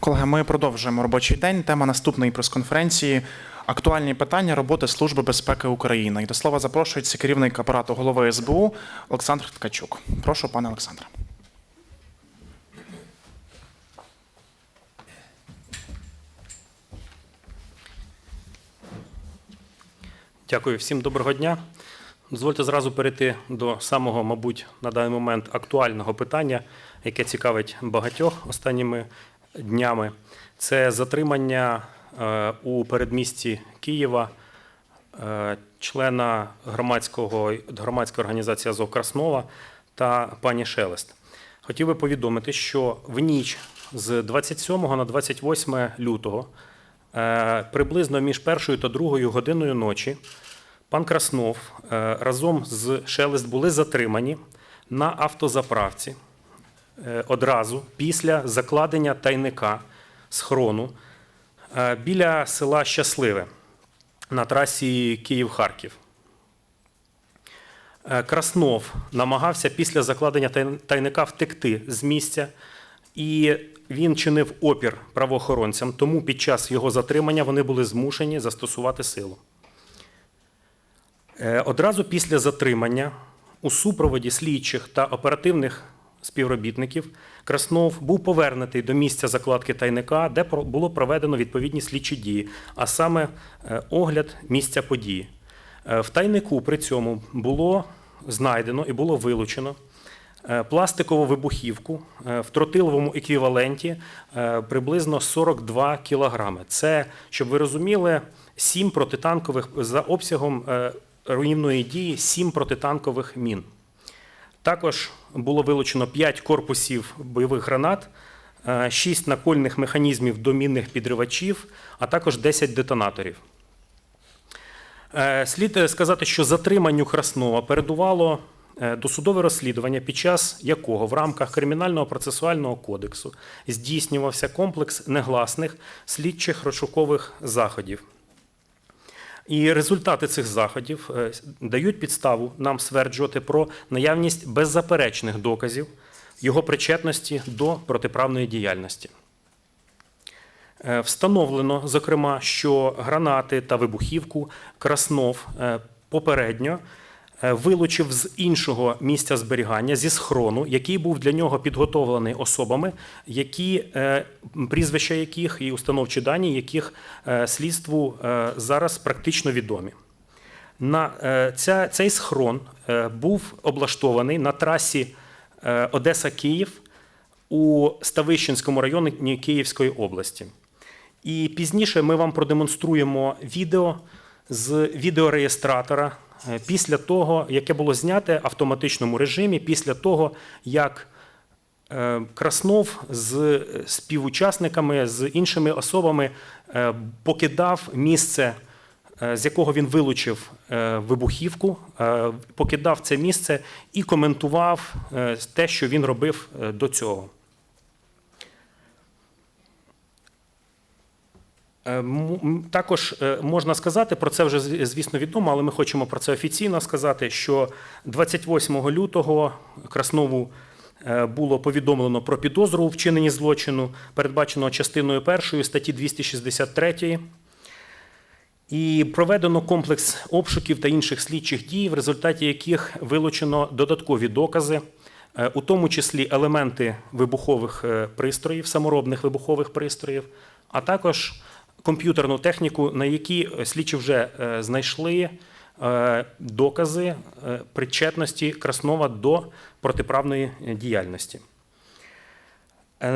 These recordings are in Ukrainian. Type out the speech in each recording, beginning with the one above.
Колеги, ми продовжуємо робочий день. Тема наступної прес-конференції актуальні питання роботи Служби безпеки України. І до слова запрошується керівник апарату голови СБУ Олександр Ткачук. Прошу, пане Олександре. Дякую всім доброго дня. Дозвольте зразу перейти до самого, мабуть, на даний момент актуального питання, яке цікавить багатьох останніми днями. Це затримання е, у передмісті Києва е, члена громадського, громадської організації Азов Краснова та пані Шелест. Хотів би повідомити, що в ніч з 27 на 28 лютого Е, Приблизно між першою та другою годиною ночі пан Краснов разом з Шелест були затримані на автозаправці одразу після закладення тайника схрону е, біля села Щасливе на трасі Київ-Харків. Е, Краснов намагався після закладення тайника втекти з місця, і він чинив опір правоохоронцям, тому під час його затримання вони були змушені застосувати силу. Е, Одразу після затримання у супроводі слідчих та оперативних співробітників Краснов був повернутий до місця закладки тайника, де було проведено відповідні слідчі дії, а саме е, огляд місця події. Е, В тайнику при цьому було знайдено і було вилучено е, пластикову вибухівку в тротиловому еквіваленті приблизно 42 кілограми. Це, щоб ви розуміли, 7 протитанкових за обсягом руйнівної дії 7 протитанкових мін. Також було вилучено 5 корпусів бойових гранат, 6 накольних механізмів до мінних підривачів, а також 10 детонаторів. Е, Слід е, сказати, що затриманню Краснова передувало е, досудове розслідування, під час якого в рамках Кримінального процесуального кодексу здійснювався комплекс негласних слідчих розшукових заходів. І результати цих заходів е, дають підставу нам стверджувати про наявність беззаперечних доказів його причетності до протиправної діяльності. Е, Встановлено, зокрема, що гранати та вибухівку Краснов е, попередньо вилучив з іншого місця зберігання зі схрону, який був для нього підготовлений особами, які е, прізвища яких і установчі дані, яких е, слідству е, зараз практично відомі. На е, ця, цей схрон е, був облаштований на трасі е, Одеса-Київ у Ставищенському районі Київської області. І пізніше ми вам продемонструємо відео з відеореєстратора е, після того, яке було зняте в автоматичному режимі, після того, як е, Краснов з співучасниками, з іншими особами е, покидав місце, е, з якого він вилучив е, вибухівку, е, покидав це місце і коментував е, те, що він робив е, до цього. Також е, можна сказати, про це вже звісно відомо, але ми хочемо про це офіційно сказати, що 28 лютого Краснову е, було повідомлено про підозру у вчиненні злочину, передбаченого частиною першої статті 263. І проведено комплекс обшуків та інших слідчих дій, в результаті яких вилучено додаткові докази, е, у тому числі елементи вибухових е, пристроїв, саморобних вибухових пристроїв, а також комп'ютерну техніку, на якій е, слідчі вже е, знайшли е, докази причетності Краснова до протиправної діяльності.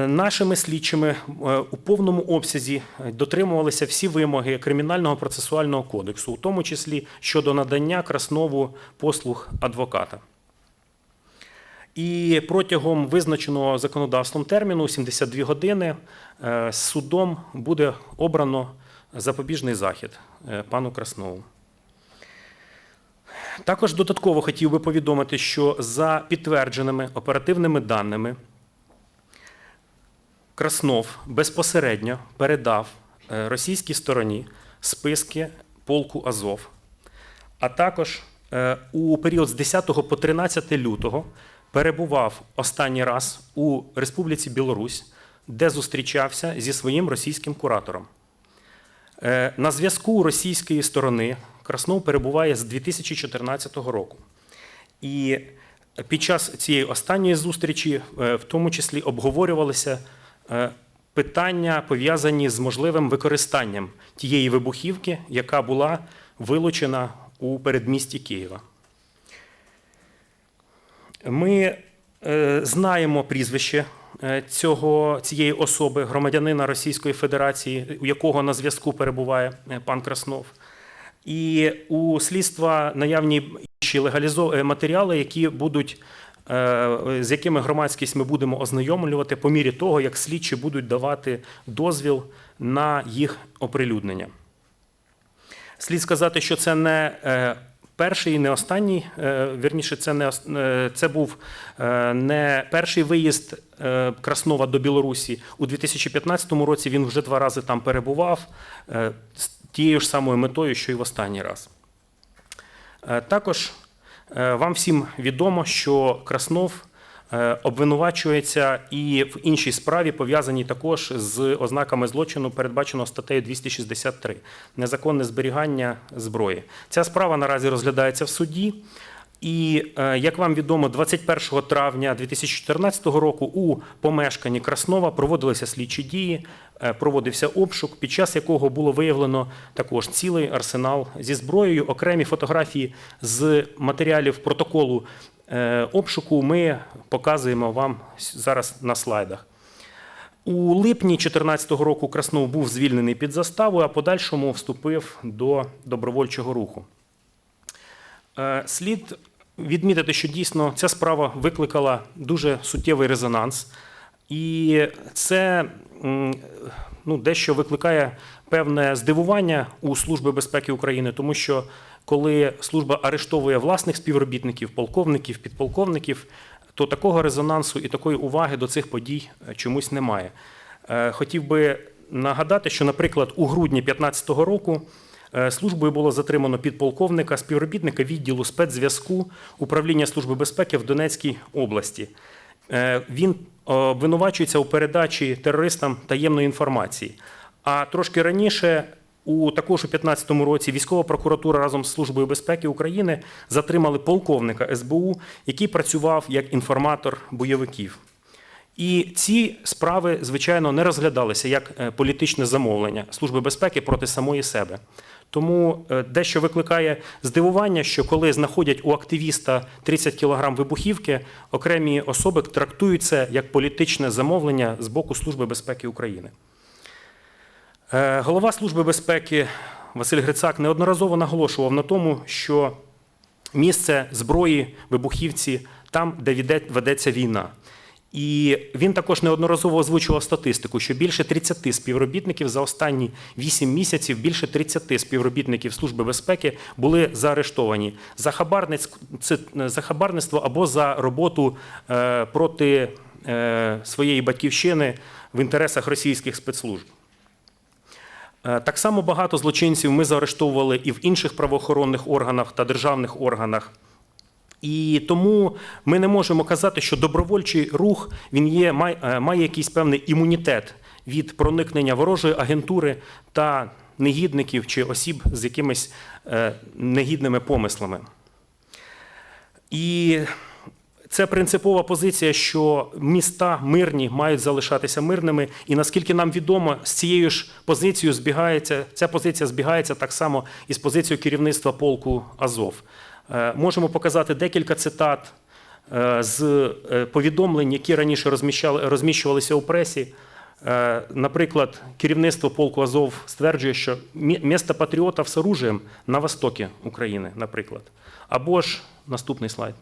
Нашими слідчими у повному обсязі дотримувалися всі вимоги Кримінального процесуального кодексу, у тому числі щодо надання Краснову послуг адвоката. І протягом визначеного законодавством терміну 72 години е, судом буде обрано запобіжний захід е, пану Краснову. Також додатково хотів би повідомити, що за підтвердженими оперативними даними Краснов безпосередньо передав е, російській стороні списки полку Азов, а також у період з 10 по 13 лютого перебував останній раз у Республіці Білорусь де зустрічався зі своїм російським куратором. Е, На зв'язку російської сторони Краснов перебуває з 2014 року. І під час цієї останньої зустрічі, е, в тому числі, обговорювалися е, питання, пов'язані з можливим використанням тієї вибухівки, яка була вилучена у передмісті Києва. Ми е, знаємо прізвище е, цього, цієї особи, громадянина Російської Федерації, у якого на зв'язку перебуває е, пан Краснов. І у слідства наявні інші матеріали, які будуть, з якими громадськість ми будемо ознайомлювати по мірі того, як слідчі будуть давати дозвіл на їх оприлюднення. Слід сказати, що це не перший і не останній, е, вірніше, це, не, е, це був е, не перший виїзд Краснова до Білорусі. У 2015 році він вже два рази там перебував з тією ж самою метою, що й в останній раз. Також вам всім відомо, що Краснов обвинувачується і в іншій справі, пов'язаній також з ознаками злочину, передбаченого статтею 263 незаконне зберігання зброї. Ця справа наразі розглядається в суді. І е, як вам відомо, 21 травня 2014 року у помешканні Краснова проводилися слідчі дії, е, проводився обшук, під час якого було виявлено також цілий арсенал зі зброєю. Окремі фотографії з матеріалів протоколу е, обшуку ми показуємо вам зараз на слайдах. У липні 2014 року Краснов був звільнений під заставу, а подальшому вступив до добровольчого руху. Е, Слід відмітити, що дійсно ця справа викликала дуже суттєвий резонанс, і це ну, дещо викликає певне здивування у Служби безпеки України, тому що коли служба арештовує власних співробітників, полковників, підполковників, то такого резонансу і такої уваги до цих подій е, чомусь немає. Е, Хотів би нагадати, що, наприклад, у грудні 2015 року Е, Службою було затримано підполковника, співробітника відділу спецзв'язку управління Служби безпеки в Донецькій області. Е, Він е, обвинувачується у передачі терористам таємної інформації. А трошки раніше, у також у 2015 році, військова прокуратура разом з Службою безпеки України затримали полковника СБУ, який працював як інформатор бойовиків. І ці справи, звичайно, не розглядалися як е, політичне замовлення Служби безпеки проти самої себе. Тому е, дещо викликає здивування, що коли знаходять у активіста 30 кг вибухівки, окремі особи трактують це як політичне замовлення з боку Служби безпеки України. Е, Голова Служби безпеки Василь Грицак неодноразово наголошував на тому, що місце зброї, вибухівці там, де ведеться війна. І він також неодноразово озвучував статистику, що більше 30 співробітників за останні 8 місяців, більше 30 співробітників Служби безпеки були заарештовані за е, за хабарництво або за роботу е, проти е, своєї батьківщини в інтересах російських спецслужб. Так само багато злочинців ми заарештовували і в інших правоохоронних органах та державних органах. І тому ми не можемо казати, що добровольчий рух він є, має, е, має якийсь певний імунітет від проникнення ворожої агентури та негідників чи осіб з якимись е, негідними помислами. І це принципова позиція, що міста мирні мають залишатися мирними. І наскільки нам відомо, з цією ж позицією збігається ця позиція збігається так само із позицією керівництва полку Азов. Е, Можемо показати декілька цитат е, з е, повідомлень, які раніше розміщувалися у пресі. Наприклад, керівництво полку Азов стверджує, що місто патріотів з оружием на востокі України, наприклад. Або ж наступний слайд.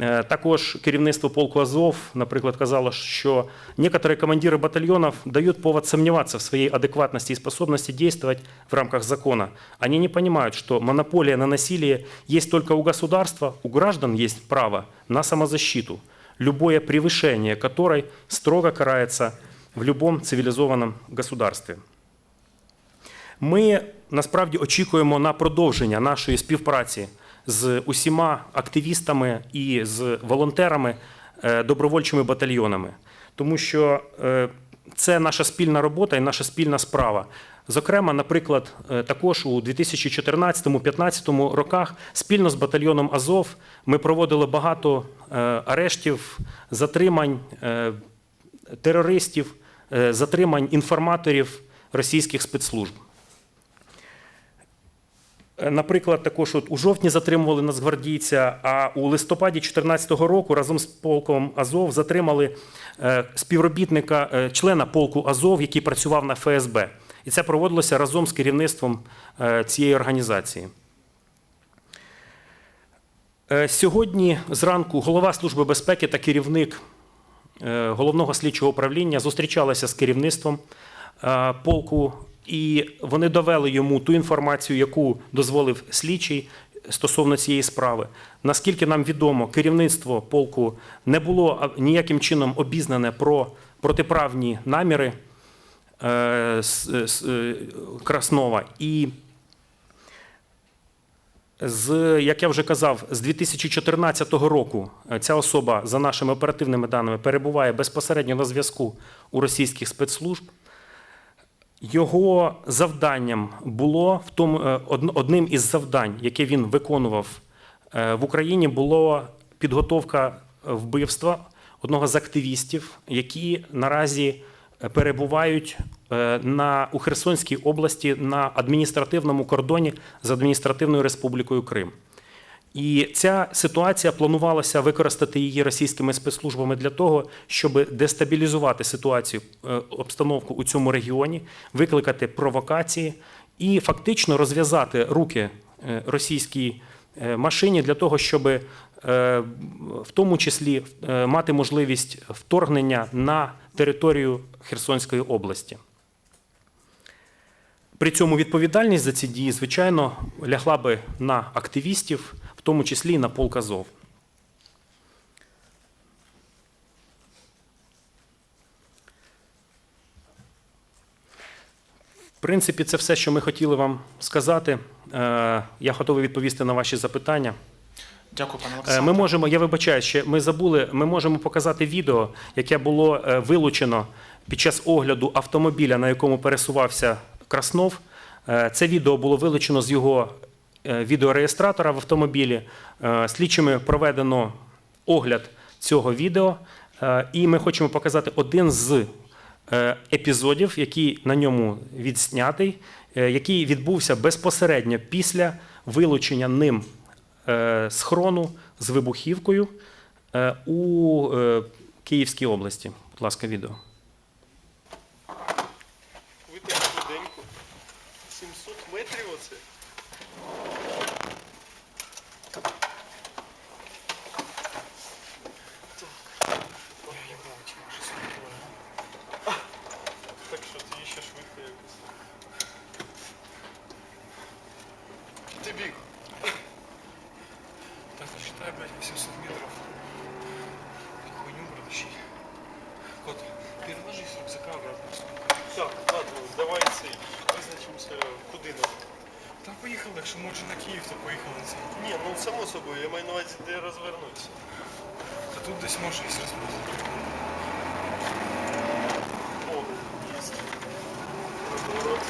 Е, Також керівництво полку Азов, наприклад, казало, що некоторые командиры батальонов дают повод сомневаться в своей адекватности и способности действовать в рамках закона. Они не понимают, что монополия на насилие есть только у государства, у граждан есть право на самозащиту, любое превышение которой строго карается в любом цивилизованном государстве. Ми насправді очікуємо на продовження нашої співпраці З усіма активістами і з волонтерами, е, добровольчими батальйонами, тому що е, це наша спільна робота і наша спільна справа. Зокрема, наприклад, е, також у 2014-2015 роках спільно з батальйоном Азов ми проводили багато арештів, затримань терористів, затримань інформаторів російських спецслужб. Е, Наприклад, також от у жовтні затримували нацгвардійця, а у листопаді 2014 року разом з полком Азов затримали е, співробітника, е, члена полку Азов, який працював на ФСБ. І це проводилося разом з керівництвом цієї організації. Сьогодні зранку голова Служби безпеки та керівник головного слідчого управління зустрічалися з керівництвом полку, і вони довели йому ту інформацію, яку дозволив слідчий стосовно цієї справи. Наскільки нам відомо, керівництво полку не було ніяким чином обізнане про протиправні наміри е, с- е, Краснова. І з, як я вже казав, з 2014 року е, ця особа, за нашими оперативними даними, перебуває безпосередньо на зв'язку у російських спецслужб. Його завданням було в тому, е, одним із завдань, яке він виконував е, в Україні, було підготовка е, вбивства одного з активістів, які наразі перебувають на, у Херсонській області на адміністративному кордоні з адміністративною республікою Крим. І ця ситуація планувалося використати її російськими спецслужбами для того, щоб дестабілізувати ситуацію, е, обстановку у цьому регіоні, викликати провокації і фактично розв'язати руки е, російській е, машині для того, щоб в тому числі мати можливість вторгнення на територію Херсонської області. При цьому відповідальність за ці дії, звичайно, лягла би на активістів, тому числі і на полк Азов. В принципі, це все, що ми хотіли вам сказати. Е, Я готовий відповісти на ваші запитання. Дякую, пане Олександре. Ми можемо, я вибачаю, ще ми забули, ми можемо показати відео, яке було е, вилучено під час огляду автомобіля, на якому пересувався Краснов. Е, Це відео було вилучено з його відеореєстратора в автомобілі. Е, Слідчими проведено огляд цього відео, е, і ми хочемо показати один з е, епізодів, який на ньому відснятий, е, який відбувся безпосередньо після вилучення ним е, схрону з вибухівкою е, у е, Київській області. Будь ласка, відео. я маю на увазі, де розвернутися. Та тут десь може є розмовити. О, є. Розворот.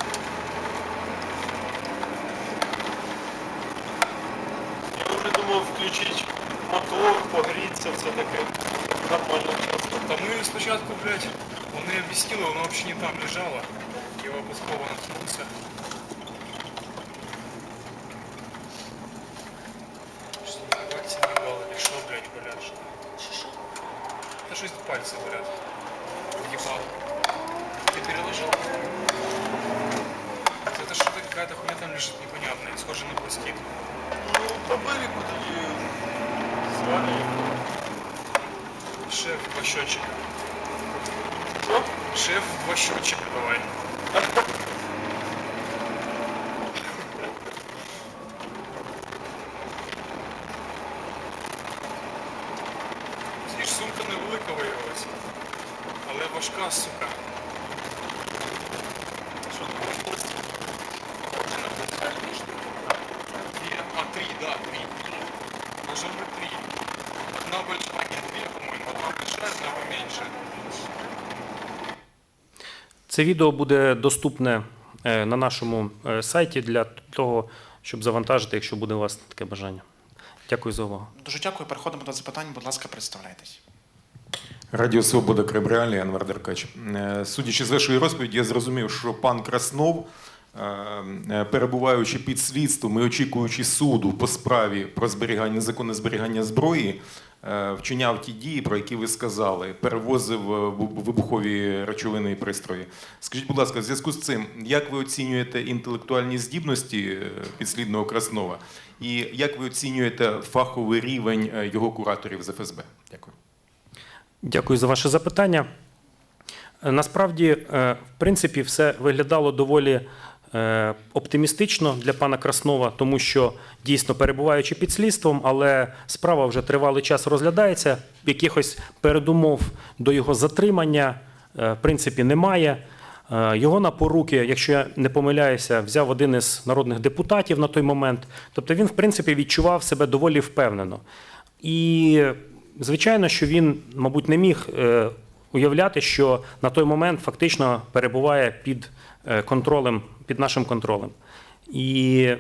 Я вже думав включити мотор, погрітися, все таке. Нормально часто. Та ми спочатку, блядь, вони об'яснили, воно взагалі не там лежало. Я випадково наткнувся. Пальці болять. Ебал. Ты переложил? Это что-то какая-то хуйня там лежит непонятная, схоже на пластик. Ну, побили куди звали. Шеф, два счетчика. Шеф, два счетчика давай. Поменьше. Це відео буде доступне е, на нашому е, сайті для того, щоб завантажити, якщо буде у вас таке бажання. Дякую за увагу. Дуже дякую. Переходимо до запитань. Будь ласка, представляйтесь. Радіо Свобода Крим Реалії, Анвар Деркач. Е, Судячи з вашої розповіді, я зрозумів, що пан Краснов, перебуваючи під слідством і очікуючи суду по справі про зберігання незаконне зберігання зброї, вчиняв ті дії, про які ви сказали, перевозив е, вибухові речовини і пристрої. Скажіть, будь ласка, в зв'язку з цим, як ви оцінюєте інтелектуальні здібності е, підслідного Краснова, і як ви оцінюєте фаховий рівень е, його кураторів з ФСБ? Дякую. Дякую за ваше запитання. Е, Насправді, е, в принципі, все виглядало доволі е, оптимістично для пана Краснова, тому що дійсно перебуваючи під слідством, але справа вже тривалий час розглядається. Якихось передумов до його затримання, е, в принципі, немає. Е, Його на поруки, якщо я не помиляюся, взяв один із народних депутатів на той момент. Тобто він, в принципі, відчував себе доволі впевнено. І звичайно, що він, мабуть, не міг е, уявляти, що на той момент фактично перебуває під е, контролем, під нашим контролем. І е,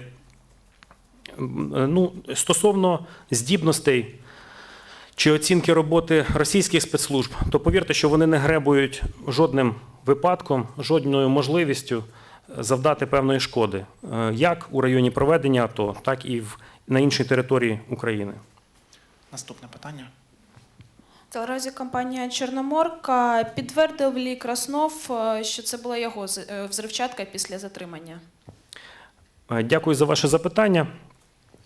ну, стосовно здібностей чи оцінки роботи російських спецслужб, то повірте, що вони не гребують жодним випадком, жодною можливістю е, завдати певної шкоди, е, як у районі проведення АТО, так і в, на іншій території України. Наступне питання. Телерадіокомпанія Чорноморка підтвердив Лі Краснов, е, що це була його е, взривчатка після затримання. Е, Дякую за ваше запитання.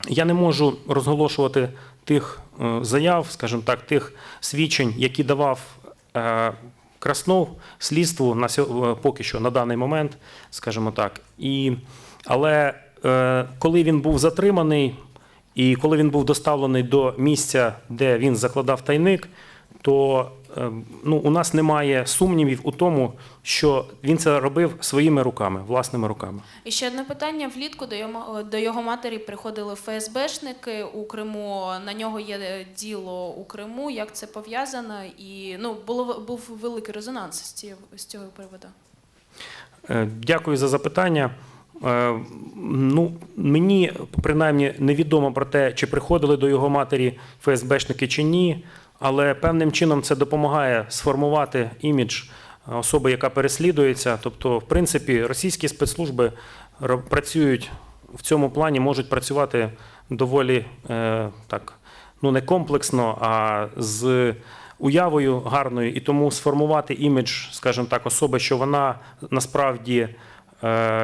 Я не можу розголошувати тих заяв, скажімо так, тих свідчень, які давав Краснов слідству на поки що на даний момент, скажімо так. І, але коли він був затриманий і коли він був доставлений до місця, де він закладав тайник, то е, ну, у нас немає сумнівів у тому, що він це робив своїми руками, власними руками. І ще одне питання: влітку до його, до його матері приходили ФСБшники у Криму. На нього є е, діло у Криму. Як це пов'язано? І ну було був великий резонанс з цієї з цього приводу. Е, Дякую за запитання. Е, Ну, мені принаймні невідомо про те, чи приходили до його матері ФСБшники чи ні, але певним чином це допомагає сформувати імідж особи, яка переслідується. Тобто, в принципі, російські спецслужби працюють в цьому плані, можуть працювати доволі е, так, ну не комплексно, а з уявою гарною, і тому сформувати імідж, скажімо так, особи, що вона насправді е,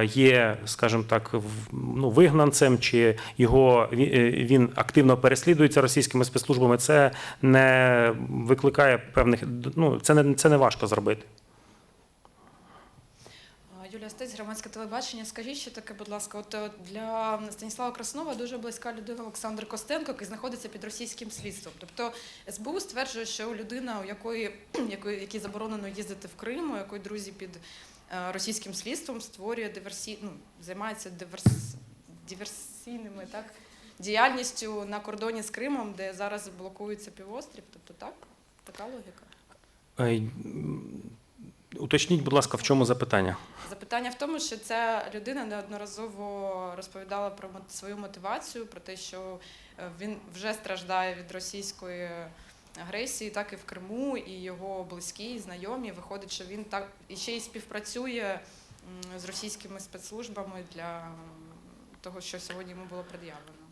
є, скажімо так, ну, вигнанцем, чи його е, він активно переслідується російськими спецслужбами, це не викликає певних ну, це не це не важко зробити. Юлія громадське телебачення. Скажіть, що таке, будь ласка, от е, для Станіслава Краснова дуже близька людина Олександр Костенко, який знаходиться під російським слідством. Тобто СБУ стверджує, що людина, у якої, якої якій заборонено їздити в Крим, у якої друзі під е, російським слідством створює диверсі... ну, займається диверс... диверсійними так, діяльністю на кордоні з Кримом, де зараз блокується півострів. Тобто так, така логіка. Уточніть, будь ласка, в чому запитання? Запитання в тому, що ця людина неодноразово розповідала про свою мотивацію, про те, що е, він вже страждає від російської агресії, так і в Криму, і його близькі, і знайомі. Виходить, що він так і ще й співпрацює з російськими спецслужбами для того, що сьогодні йому було пред'явлено.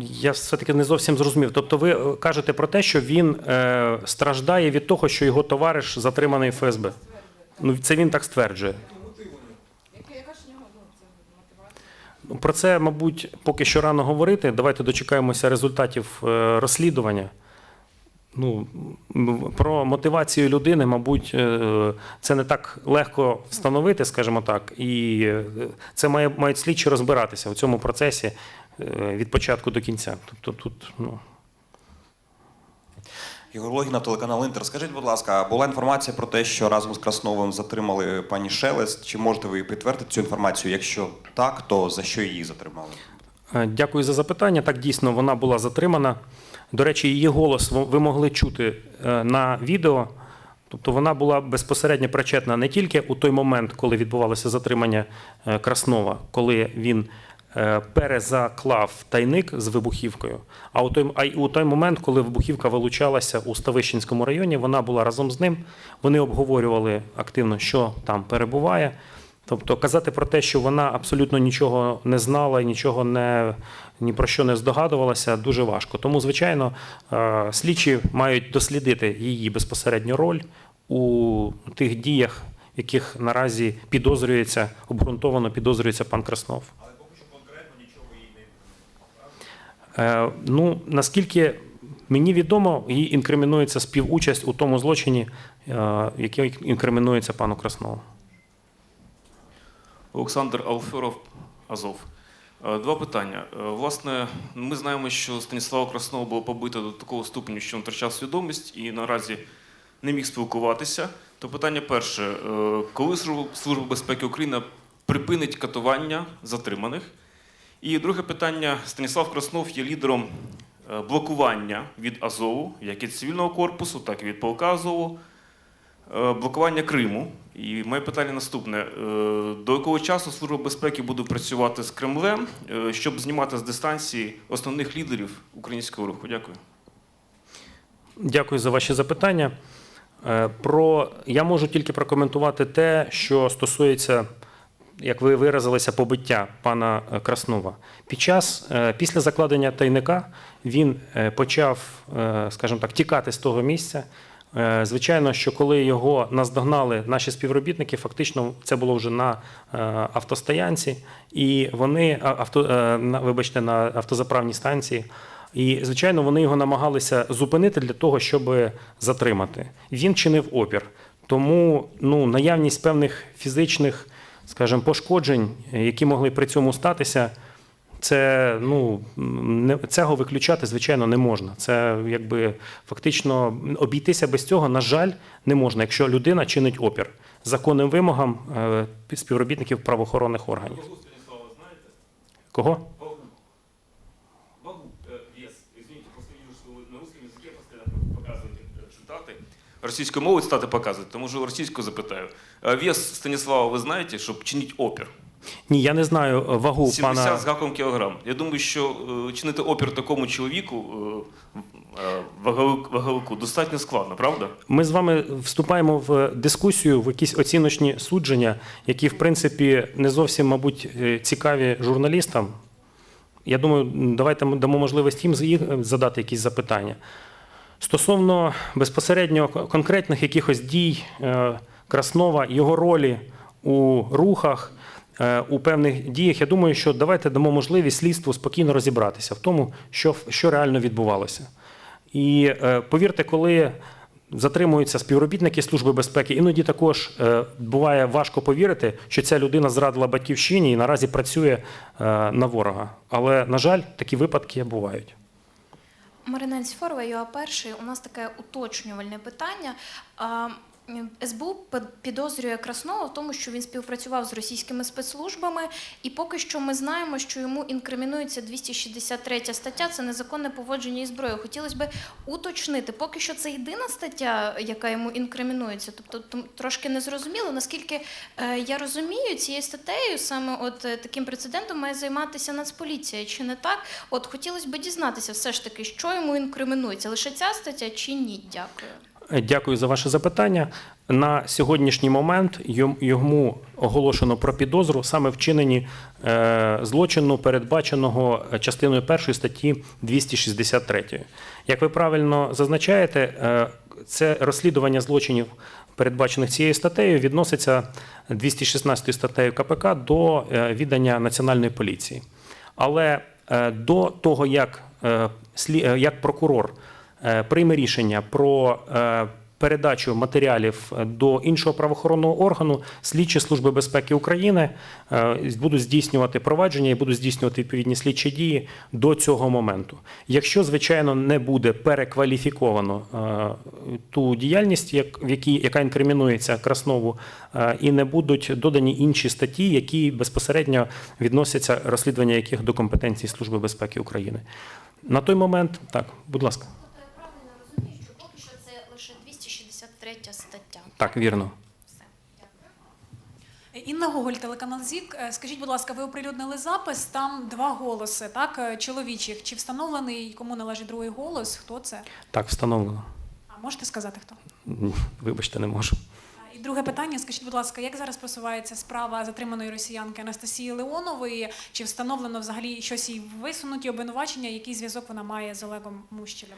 Я все-таки не зовсім зрозумів. Тобто, ви е, кажете про те, що він е, страждає від того, що його товариш затриманий ФСБ. Ну, це він так стверджує. Ну? Ну, Про це, мабуть, поки що рано говорити. Давайте дочекаємося результатів е, розслідування. Ну, про мотивацію людини, мабуть, е, це не так легко встановити, скажімо так, і е, це має, мають слідчі розбиратися в цьому процесі від початку до кінця. Тобто тут, ну. Ігор Логінов, телеканал Інтер. Скажіть, будь ласка, була інформація про те, що разом з Красновим затримали пані Шелест. Чи можете ви підтвердити цю інформацію? Якщо так, то за що її затримали? Е, Дякую за запитання. Так, дійсно, вона була затримана. До речі, її голос ви могли чути е, на відео. Тобто вона була безпосередньо причетна не тільки у той момент, коли відбувалося затримання е, Краснова, коли він перезаклав тайник з вибухівкою, а у той, а у той момент, коли вибухівка вилучалася у Ставищенському районі, вона була разом з ним. Вони обговорювали активно, що там перебуває. Тобто казати про те, що вона абсолютно нічого не знала і нічого не ні про що не здогадувалася, дуже важко. Тому, звичайно, е, слідчі мають дослідити її безпосередню роль у тих діях, яких наразі підозрюється, обґрунтовано підозрюється пан Краснов. Але поки що конкретно нічого їй не Ну, наскільки мені відомо, їй інкримінується співучасть у тому злочині, е, який інкримінується пану Краснову. Олександр Алферов, Азов. Е, Два питання. Е, Власне, ми знаємо, що Станіслава Краснова було побито до такого ступеню, що він втрачав свідомість і наразі не міг спілкуватися. То питання перше: Е, коли Служба безпеки України припинить катування затриманих? І друге питання: Станіслав Краснов є лідером е, блокування від Азову, як від цивільного корпусу, так і від полка Азову. Е, блокування Криму. І моє питання наступне: Е, до якого часу Служба безпеки буде працювати з Кремлем, щоб знімати з дистанції основних лідерів українського руху? Дякую. Дякую за ваші запитання. Про я можу тільки прокоментувати те, що стосується, як ви виразилися, побиття пана е, Краснова. Під час е, після закладення тайника він е, почав, скажімо так, тікати з того місця. Звичайно, що коли його наздогнали наші співробітники, фактично це було вже на автостоянці, і вони авто, вибачте, на автозаправній станції. І, звичайно, вони його намагалися зупинити для того, щоб затримати. Він чинив опір. Тому ну, наявність певних фізичних, скажімо, пошкоджень, які могли при цьому статися, це ну не цього виключати, звичайно, не можна. Це якби фактично обійтися без цього, на жаль, не можна, якщо людина чинить опір законним вимогам е, співробітників правоохоронних органів. Кого? Російською мовою цитати показують, тому що російською запитаю. Е, Вес Станіслава ви знаєте, щоб чинити опір? Ні, я не знаю е, вагу 70 пана. з гаком кілограм. Я думаю, що е, чинити опір такому чоловіку, ваговику, достатньо складно, правда? Ми з вами вступаємо в дискусію, в якісь оціночні судження, які, в принципі, не зовсім, мабуть, цікаві журналістам. Я думаю, давайте дамо можливість їм задати якісь запитання. Стосовно безпосередньо конкретних якихось дій е, Краснова, його ролі у рухах, е, у певних діях, я думаю, що давайте дамо можливість слідству спокійно розібратися в тому, що, що реально відбувалося. І е, повірте, коли затримуються співробітники Служби безпеки, іноді також буває важко повірити, що ця людина зрадила батьківщині і наразі працює на ворога. Але, на жаль, такі випадки бувають. Марина Сіфорова, ЮА перший. У нас таке уточнювальне питання. СБУ підозрює Краснова в тому, що він співпрацював з російськими спецслужбами, і поки що ми знаємо, що йому інкримінується 263 стаття. Це незаконне поводження із зброєю. Хотілося б уточнити, поки що це єдина стаття, яка йому інкримінується. Тобто трошки незрозуміло, наскільки е, я розумію, цією статтею саме от е, таким прецедентом має займатися Нацполіція, чи не так? От хотілося б дізнатися, все ж таки, що йому інкримінується, лише ця стаття чи ні? Дякую. Дякую за ваше запитання. На сьогоднішній момент йому оголошено про підозру саме в чиненні е, злочину, передбаченого частиною першої статті 263. Як ви правильно зазначаєте, е, це розслідування злочинів, передбачених цією статтею, відноситься 216 статтею КПК до е, віддання національної поліції. Але до того, як, як прокурор прийме рішення про е, передачу матеріалів до іншого правоохоронного органу, слідчі Служби безпеки України е, будуть здійснювати провадження і будуть здійснювати відповідні слідчі дії до цього моменту. Якщо, звичайно, не буде перекваліфіковано е, ту діяльність, яка інкримінується Краснову, е, і не будуть додані інші статті, які безпосередньо відносяться розслідування яких до компетенції Служби безпеки України. На той момент, так, будь ласка. Тобто я правильно розумію, що поки що це лише 263 73 стаття. Так, вірно. Інна Гоголь, телеканал ЗІК. Е, Скажіть, будь ласка, ви оприлюднили запис, там два голоси, так, е, чоловічих. Чи встановлений, кому належить другий голос? Хто це? Так, встановлено. А можете сказати хто? Вибачте, не можу. Друге питання: скажіть, будь ласка, як зараз просувається справа затриманої росіянки Анастасії Леонової? Чи встановлено взагалі щось їй висунуті обвинувачення? Який зв'язок вона має з Олегом Мущелем?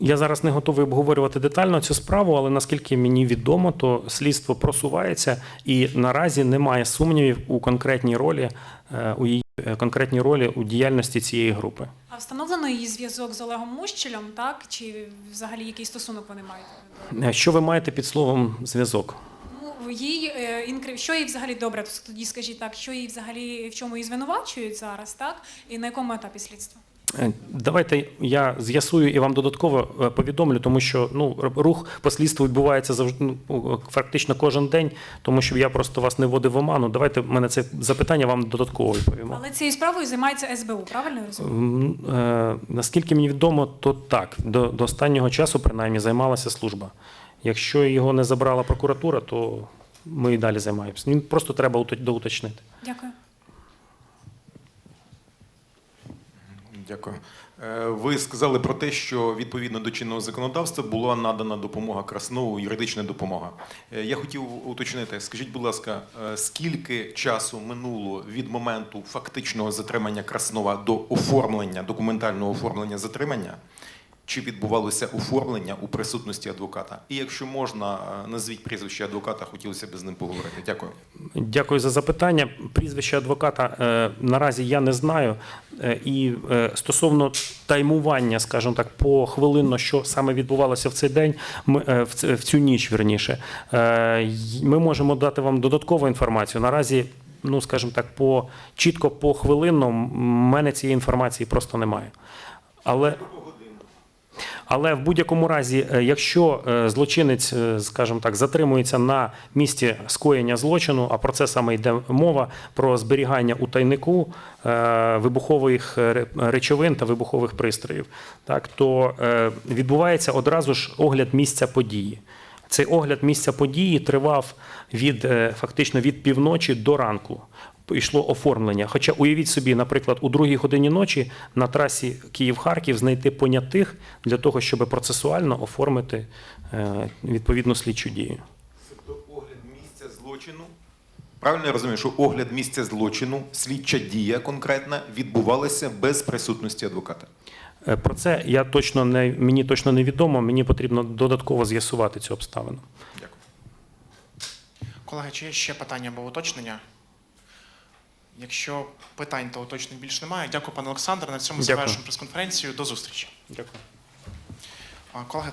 Я зараз не готовий обговорювати детально цю справу, але наскільки мені відомо, то слідство просувається і наразі немає сумнівів у конкретній ролі е, у її е, конкретній ролі у діяльності цієї групи. А встановлено її зв'язок з Олегом Мущелем, так? Чи взагалі який стосунок вони мають? Е, Що ви маєте під словом зв'язок? Їй е, інкри... що їй взагалі добре, тоді скажіть так, що їй взагалі в чому її звинувачують зараз, так? І на якому етапі слідства? Е, Давайте я з'ясую і вам додатково е, повідомлю, тому що ну рух по слідству відбувається завжди ну, фактично кожен день, тому що я просто вас не вводив в оману. Давайте мене це запитання вам додатково відповімо. Але цією справою займається СБУ, правильно розумію? Наскільки мені відомо, то так. До, до останнього часу, принаймні, займалася служба. Якщо його не забрала прокуратура, то ми і далі займаємося. Мені просто треба уто- доуточнити. Дякую. Дякую. Е, Ви сказали про те, що відповідно до чинного законодавства була надана допомога Краснову, юридична допомога. Е, Я хотів уточнити, скажіть, будь ласка, е, скільки часу минуло від моменту фактичного затримання Краснова до оформлення, документального оформлення затримання? Чи відбувалося оформлення у присутності адвоката? І якщо можна, е, назвіть прізвище адвоката, хотілося б з ним поговорити. Дякую. Дякую за запитання. Прізвище адвоката е, наразі я не знаю. Е, і стосовно таймування, скажімо так, похвилинно, що саме відбувалося в цей день, ми, в, цю ніч, вірніше, е, ми можемо дати вам додаткову інформацію. Наразі, ну скажімо так, по чітко по хвилинно, в мене цієї інформації просто немає. Але але в будь-якому разі, е, якщо е, злочинець, е, скажімо так, затримується на місці скоєння злочину, а про це саме йде мова про зберігання у тайнику вибухових речовин та вибухових пристроїв, так то відбувається одразу ж огляд місця події. Цей огляд місця події тривав від фактично від півночі до ранку. Йшло оформлення. Хоча уявіть собі, наприклад, у другій годині ночі на трасі Київ-Харків знайти понятих для того, щоб процесуально оформити е, відповідну слідчу дію. Тобто огляд місця злочину. Правильно я розумію, що огляд місця злочину, слідча дія конкретна відбувалася без присутності адвоката. Е, Про це я точно не мені точно не відомо. Мені потрібно додатково з'ясувати цю обставину. Дякую. Колеги, чи є ще питання або уточнення? Якщо питань та уточнень більше немає, дякую, пане Олександр. На цьому завершуємо прес-конференцію. До зустрічі. Дякую. Колеги,